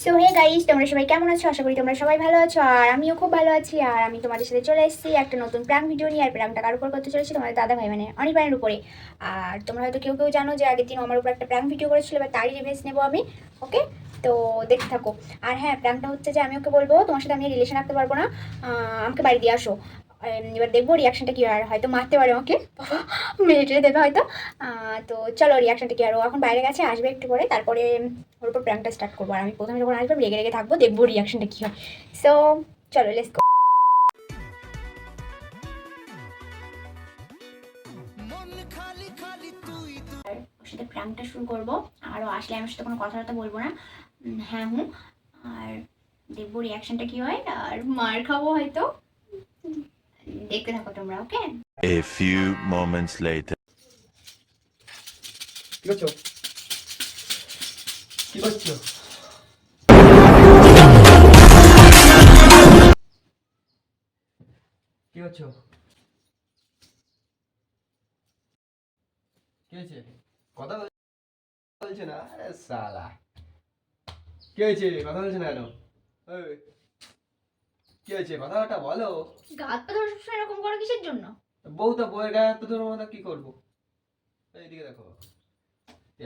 So hey guys তোমরা সবাই কেমন আছো? আশা করি তোমরা সবাই ভালো আছো, আর আমিও খুব ভালো আছি, আর আমি তোমাদের সাথে চলে এসেছি একটা নতুন প্র্যাঙ্ক ভিডিও নিয়ে, আর প্র্যাঙ্কটা কার উপর করতে চলেছি? তোমাদের দাদা ভাই মানে অনির্বাণের উপরে। আর তোমরা হয়তো কেউ কেউ জানো যে আগের দিন আমার উপর একটা প্র্যাঙ্ক ভিডিও করেছিল, এবার তারই রিভেন্স নেব আমি ওকে তো দেখতে থাকো। আর হ্যাঁ প্র্যাঙ্কটা হচ্ছে যে আমি ওকে বলব, তোমার সাথে আমি রিলেশন রাখতে পারব না। আমাকে বাড়ি দিয়ে আসো। এবার দেখব রিয়াকশনটা কী হয় হয়তো মারতে পারে আমাকে। মেরে দেবে হয়তো। তো চলো রিয়াকশনটা কি আর ও এখন বাইরে গেছে, আসবে একটু পরে। তারপরে ওর উপর প্র্যাঙ্কটা স্টার্ট করব। আর আমি প্রথমে যখন আসবে, আমি রেগে রেগে থাকব, দেখব রিয়াকশনটা কী হয়। সো চলো লেটস গো ওর সাথে প্র্যাঙ্কটা শুরু করব। আর ও আসলে আমার সাথে কোনো কথাবার্তা বলব না। হ্যাঁ হুম। আর দেখব রিয়াকশনটা কি হয়। আর মার খাব হয়তো। দেখতে থাকো তোমরা ওকে? A few moments later. কি করছ? কি করছ? কি করছ? কি হয়েছে? কথা বলছে না? সালা। কি হয়েছে? কথা বলছে না কেন? কি হয়েছে? কথাটা বলো। গাত পা ধরে সবসময় এরকম করো কিসের জন্য? বউ তো বউয়ের গায়ে তোর মতো কি করব? এইদিকে দেখো।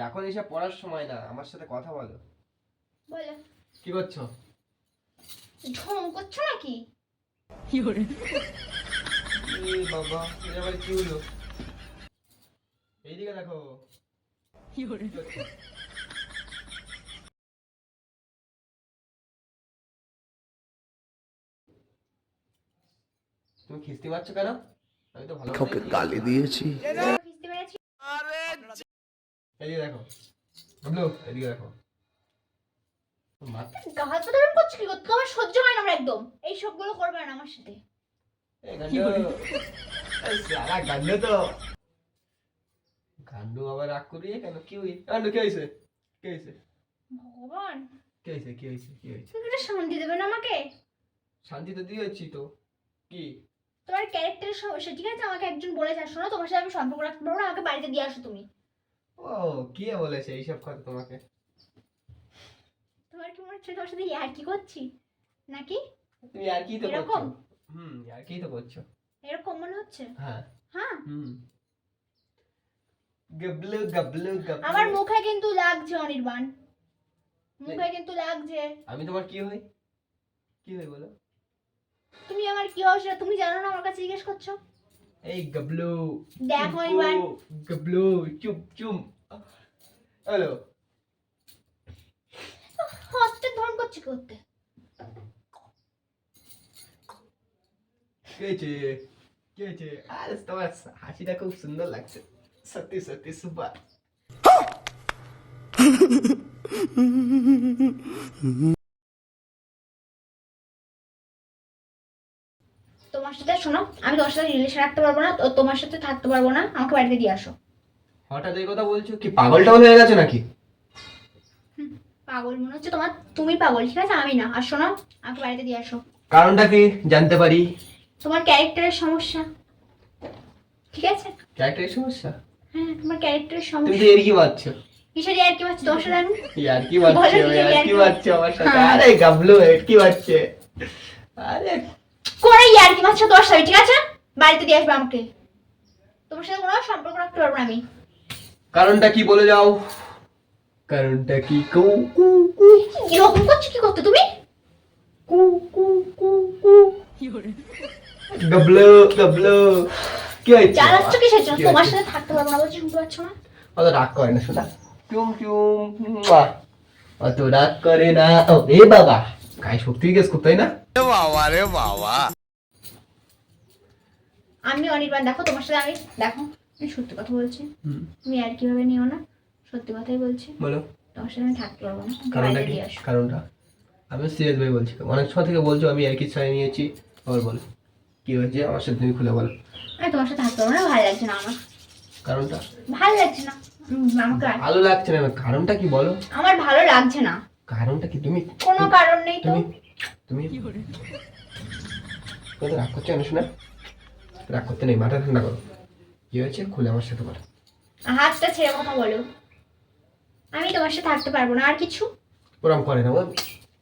এখন এসব পড়ার সময় না আমার সাথে কথা বলো। বলো। কি করছ? ঢং করছ নাকি? এ বাবা এটা আবার কি হলো? এইদিকে দেখো। কি হচ্ছে? তুমি খিস্তি মারছো কেন? আমি তো ভালো কাউকে গালি দিয়েছি। এদিকে দেখো বাবলু এদিকে দেখো। মার গাত পা করছ কি করতে আমার সহ্য হয় না আমার একদম। এই সবগুলো করবে না আমার সাথে। এ গান্ডু। এই সারা গান্ডু তো। গান্ডু আবার রাগ করিয়ে কেন? কি হই গান্ডু কি হয়েছে কি হয়েছে ভগবান। কি হয়েছে কি হয়েছে কি হয়েছে তুমি শান্তি দেবে না আমাকে? শান্তি তো দিয়েছি তো। কি? তোমার ক্যারেক্টারের সমস্যা ঠিক আছে? আমাকে একজন বলেছে শোনো তোমার সাথে আমি সম্পর্ক রাখতে পারব না আমাকে বাড়িতে দিয়ে আসো তুমি। ও কে বলেছে এইসব কথা তোমাকে? তোমার কি মনে হচ্ছে তোমার সাথে ইয়ার কি করছি? নাকি? তুমি আর কি তো করছ? হুম আর কি তো করছ? এরকম মনে হচ্ছে? হ্যাঁ। হ্যাঁ। হুম। গাবলু গাবলু গাবলু। আমার মুখে কিন্তু লাগছে অনির্বাণ। মুখে কিন্তু লাগছে। আমি তোমার কি হই? কি হই বলো? তুমি আমার কি হয় তুমি জানো না আমার কাছে জিজ্ঞেস করছ? এই গাবলু দেখো অনির্বাণ গাবলু চুপ চুপ হ্যালো। হস্তের ধরন করছি কি করতে? কে হয়েছে কে হয়েছে আরে তোমার হাসিটা খুব সুন্দর লাগছে। সত্যি সত্যি সুপার। তোমার সাথে শোনো আমি তোমার সাথে রিলেশন রাখতে পারব না তো তোমার সাথে থাকতে পারব না আমাকে বাড়িতে দিয়ে আসো। হঠাৎ এই কথা বলছো কি পাগল টাগল হয়ে গেছে নাকি? পাগল মনে হচ্ছে তোমার তুমি পাগল ঠিক আছে? আমি না আর শোনো আমাকে বাড়িতে দিয়ে আসো। কারণটা কি? জানতে পারি। তোমার ক্যারেক্টারের সমস্যা ঠিক আছে? ক্যারেক্টারের সমস্যা? হ্যাঁ তোমার ক্যারেক্টারের তুমি সমস্যা। তো এর কি মারছো কিসের আর কি হচ্ছে তোমার সাথে আমি ইয়ার কি কি ইয়ার কি ইয়ার্কি? আমার সাথে। হ্যাঁ। আরে গাবলু এর কি মারছে আরে করে ইয়ার কি মারছো তোমার সাথে ঠিক আছে? বাড়িতে দিয়ে আসবে আমাকে। তোমার সাথে কোনো সম্পর্ক রাখতে পারব না আমি। কারণটা কি বলে যাও? কারণটা কি? কু কু কু এরকম করছ কি করতে তুমি? কু কু কু কু। গাবলু গাবলু কি হয়েছে? কিসের জন্য? কি তোমার সাথে থাকতে পারব না বলছি শুনতে পাচ্ছ না? অত রাগ করে না শোনা। চুম চুম। অত রাগ করে না। ও এ বাবা। গায়ে শক্তি গেছ কোথায় না? আমি অনির্বাণ দেখো তোমার সাথে আমি দেখো আমি সত্যি কথা বলছি। তুমি আর কীভাবে নিও না সত্যি কথাই বলছি। বলো। তোমার সাথে আমি থাকতে পারব না কারণটা কি? কারণটা? আমি সিরিয়াস ভাই বলছি। অনেক সময় থেকে বলছো আমি আর কি ছাড়িয়ে নিয়েছি। আবার বলো। কি হয়েছে? আমার সাথে তুমি খুলে বলো। আমি তোমার সাথে থাকতে পারব না ভালো লাগছে না আমার। কারণটা? ভালো লাগছে না। আমাকে আর- ভালো লাগছে না। কারণটা কি বলো? আমার ভালো লাগছে না। কারণটা কি? তুমি কোনো কারণ নেই তো। তুমি তুমি রাগ করছ না? শোনা রাগ করতে নেই মাথা ঠান্ডা করো। কি হয়েছে? খুলে আমার সাথে বলো। হাতটা ছেড়ে কথা বলো। আমি তোমার সাথে থাকতে পারব না আর কিছু? ওরম করে না বল।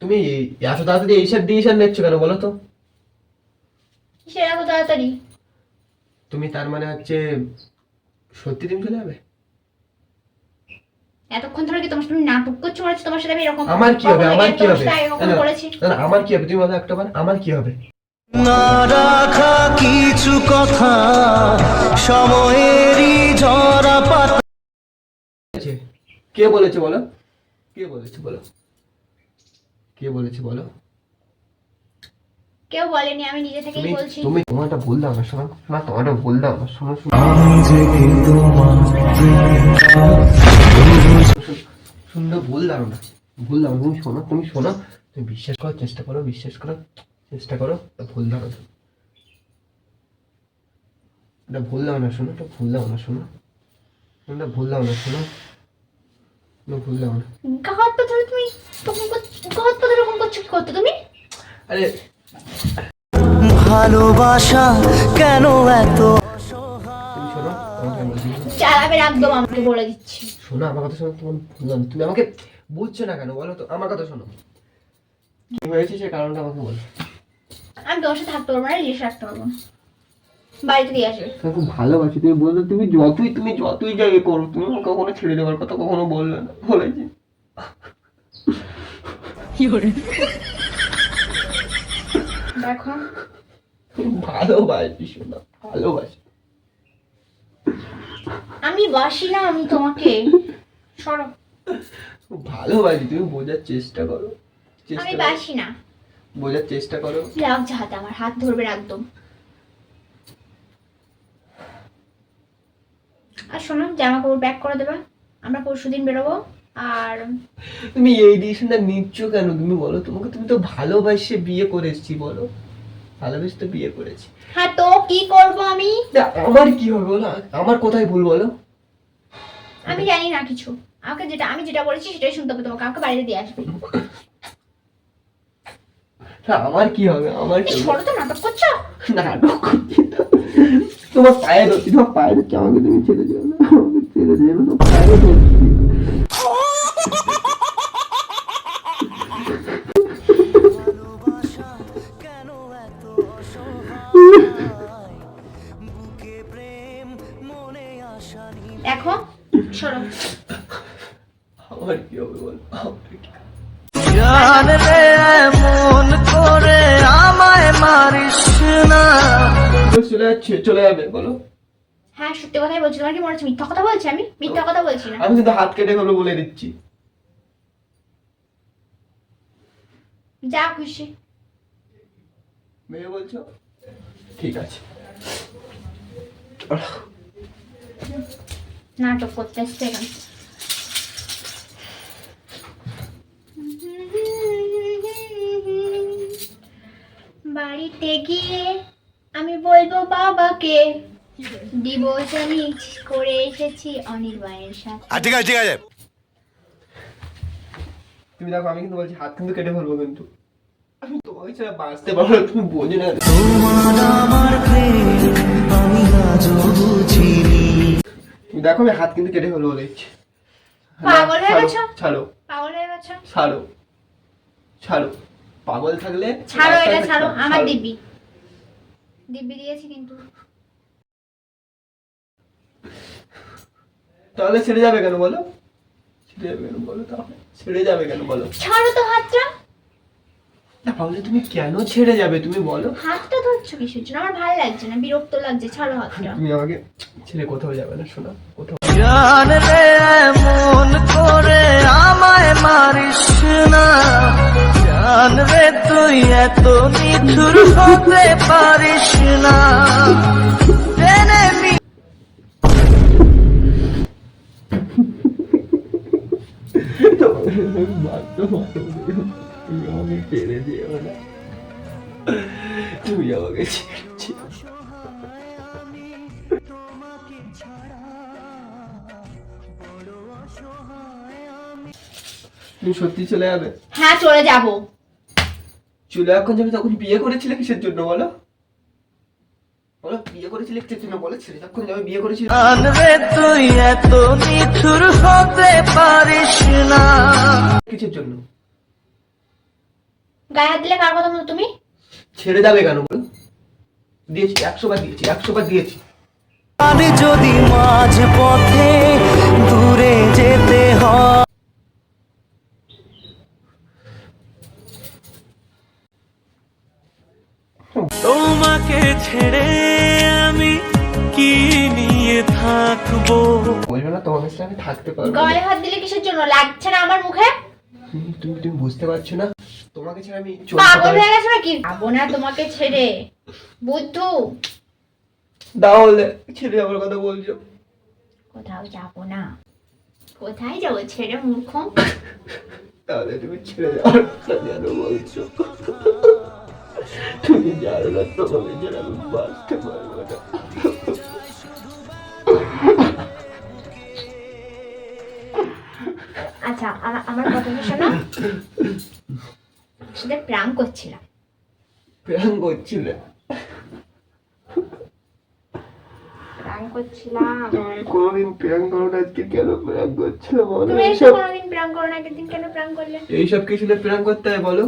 তুমি এত তাড়াতাড়ি এইসব ডিসিশন নিচ্ছ কেন বলো তো? কিসের এত তাড়াতাড়ি? তুমি তার মানে হচ্ছে সত্যি তুমি চলে যাবে? এতক্ষণ ধরে কি তোমার সাথে নাটক করছ? মনে হচ্ছে তোমার সাথে আমি এরকম আমার কি হবে? আমার কি হবে? না, আমার কি হবে? তুমি বলো একটা বার। আমার কি হবে? না রাখা কিছু কথা সময়েরই ঝরা পাতা। কে বলেছে বলো? কে বলেছে বলো? কে বলেছে বলো? কেউ বলেনি আমি নিজে থেকেই বলছি। তুমি তোমারটা ভুল দাও না শোনো তোমারটা ভুল দাও না শোনো শোনো শুনলে ভুল দাও না ভুল না। তুমি শোনো তুমি শোনো তুমি বিশ্বাস করার চেষ্টা করো বিশ্বাস করার চেষ্টা করো তা ভুল দাও না এটা ভুল না শোনো এটা ভুল না শোনো। এটা ভুল না শোনো ভুল ধরে তুমি তখন গাহাত ধরে এরকম করছ কি করতে তুমি? আরে ভালোবাসা কেন এত চালাবে একদম আমাকে বলে দিচ্ছি। শোনো আমার কথা শোনো তোমার তুমি আমাকে বুঝছ না কেন? বলো তো আমার কথা শোনো। কি হয়েছে সে কারণটা আমাকে বলো। আমি তোমার সাথে থাকতে পারব না রিলেশন রাখতে পারব বাড়িতে দিয়ে আসবে। ভালোবাসি তুমি বলছো তুমি যতই তুমি যতই যাই করো তুমি কখনো ছেড়ে দেওয়ার কথা কখনো বললে না বলেছি। দেখো। ভালোবাসি শোনা ভালোবাসি। আমি বাসি না আমি তোমাকে। সরো। ভালোবাসি তুমি বোঝার চেষ্টা করো। আমি বাসি না। বোঝার চেষ্টা করো। লাগছে হাতে আমার হাত ধরবে একদম। আর শোনো জামা কাপড় প্যাক করে দেবে। আমরা পরশু দিন বেরোবো। আর তুমি এই ডিসিশনটা নিচ্ছ কেন? তুমি বলো তোমাকে তুমি তো ভালোবাসে বিয়ে করে এসছি বলো। ভালোবেসে তো বিয়ে করেছি। হ্যাঁ তো কি করব আমি? আমার কি হবে বলো? আমার কোথায় ভুল বলো? আমি জানি না কিছু। আমাকে যেটা আমি যেটা বলেছি সেটাই শুনতে হবে তোমাকে। আমাকে বাড়িতে দিয়ে আসবে। আমার কি হবে? আমার কি ছোট তো নাটক করছ? নাটক করছি তোমার পায়ে ধরছি তোমার পায়ে ধরছি আমাকে তুমি ছেড়ে দিও না। আমাকে ছেড়ে দিও না পায়ে ধরছি। যাচ্ছে চলে যাবে বলো। হ্যাঁ সত্যি কথাই বলছি তোমার কি মনে হচ্ছে মিথ্যা কথা বলছি আমি? মিথ্যা কথা বলছি না। আমি কিন্তু হাত কেটে হলো বলে দিচ্ছি। যা খুশি। মেয়ে বলছো? ঠিক আছে। নাটক করতে এসছে এখানে। বাড়িতে গিয়ে আমি বলব বাবাকে। ডিভোর্স আমি করে এসেছি অনির্বাণের সাথে। ঠিক আছে ঠিক আছে। তুমি দেখো আমি কিন্তু বলছি হাত কিন্তু কেটে ফেলব কিন্তু। আমি তোমাকে ছাড়া বাঁচতে পারব না তুমি বোঝো না। তোমার আমার প্রেম আমি আজও বুঝিনি তুমি দেখো আমি হাত কিন্তু কেটে ফেলব বলে পাগল হয়ে গেছো? ছাড়ো। পাগল হয়ে গেছো? ছাড়ো। ছাড়ো। পাগল থাকলে ছাড়ো এটা ছাড়ো আমার ছাড়ো। দিব্যি দিয়েছি কিন্তু। তাহলে ছেড়ে যাবে কেন বলো? ছেড়ে যাবে কেন বলো তাহলে? ছেড়ে যাবে কেন বলো? ছাড়ো তো হাতটা। তাহলে তুমি কেন ছেড়ে যাবে তুমি বলো? হাতটা ধরছো কিসের জন্য? আমার ভালো লাগছে না বিরক্ত লাগছে ছাড়ো হাতটা। তুমি আমাকে ছেড়ে কোথাও যাবে না শোনা কোথাও। জান রে মন করে আমায় মারিস না। জান রে তুই এত নিঠুর হতে পারিস না ছেড়ে দিও আমাকে। তুমি সত্যি চলে যাবে হ্যাঁ চলে যাব চলে এখন যাবে তখন বিয়ে করেছিলে কিসের জন্য বলো? বলো বিয়ে করেছিলে কিসের জন্য? বলো ছেলে যখন যাবে বিয়ে করেছিলে জান তুই এত নিঠুর হতে পারিস না। কিসের জন্য? গায়ে হাত দিলে কার কথা বলো তুমি? ছেড়ে যাবে কেন বল? দিয়েছি একশো বার দিয়েছি একশো বার দিয়েছি। আর যদি মাঝ পথে দূরে যেতে হয় তোমাকে ছেড়ে আমি কি নিয়ে থাকব? বলবে না তোমার কাছে আমি থাকতে পারব না। গায়ে হাত দিলে কিসের জন্য? লাগছে না আমার মুখে? তুমি তুমি বুঝতে পারছ না? তোমাকে ছেড়ে আমি চলতে পাগল পারি হয়ে গেছো নাকি? যাব না তোমাকে ছেড়ে। বুদ্ধু। তাহলে ছেড়ে যাওয়ার কথা বলছো। কোথাও যাব না। কোথায় যাব ছেড়ে মূর্খ? তাহলে তুমি ছেড়ে যাওয়ার কথা কেন বলছো? তুমি জানো না তোমাকে ছেড়ে আমি বাঁচতে পারব না আচ্ছা আমার কথা শোনো? সাথে প্রাম করছিলাম। প্রাণ করছিলে প্রাম করছিলাম। তুমি কোনোদিন প্রাণ করো না আজকে কেন প্রাণ তুমি কোনোদিন প্রাম করো না একদিন কেন করলে? এইসব কিছু প্রাণ করতে হয় বলো?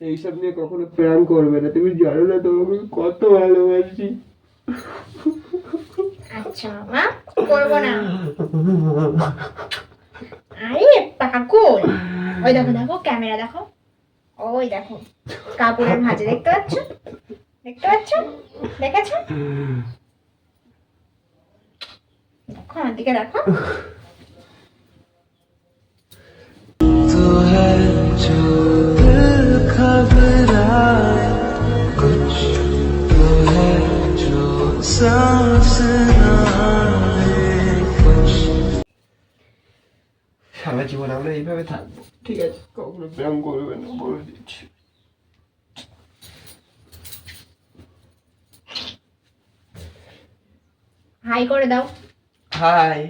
এইসব নিয়ে কখনো প্রাণ করবে না। তুমি জানো না তোমাকে কত ভালোবাসি। আচ্ছা মা করব না। আরে পাগল। ওই দেখো দেখো ক্যামেরা দেখো। ওই দেখো কাপড়ের ভাঁজে দেখতে পাচ্ছ? দেখতে পাচ্ছ? দেখেছ? দেখো আমার দিকে দেখো। সারা জীবন আমরা এইভাবে থাকব। ঠিক আছে কখনো ব্যায়াম করবে না বলে দিচ্ছি। হাই করে দাও। হাই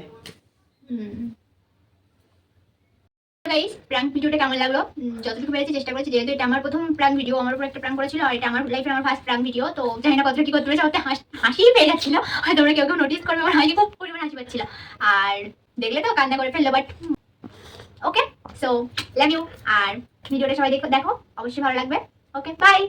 গাইস প্র্যাঙ্ক ভিডিওটা কেমন লাগল? যতটুকু পেরেছি চেষ্টা করেছি, যেহেতু এটা আমার প্রথম প্র্যাঙ্ক ভিডিও আমার উপর একটা প্র্যাঙ্ক করেছিল, আর এটা আমার লাইফের আমার ফার্স্ট প্র্যাঙ্ক ভিডিও তো জানি না কতটা কি করতে পেরেছি ওতে হাসিই পেয়ে যাচ্ছিল হয়তো তোমরা কেউ কেউ নোটিস করবে, আমার হাসি খুব পরিমাণ হাসি পাচ্ছিল। আর দেখলে তো কান্না করে ফেলল but okay so love you আর ভিডিওটা সবাই দেখো দেখো, অবশ্যই ভালো লাগবে ওকে বাই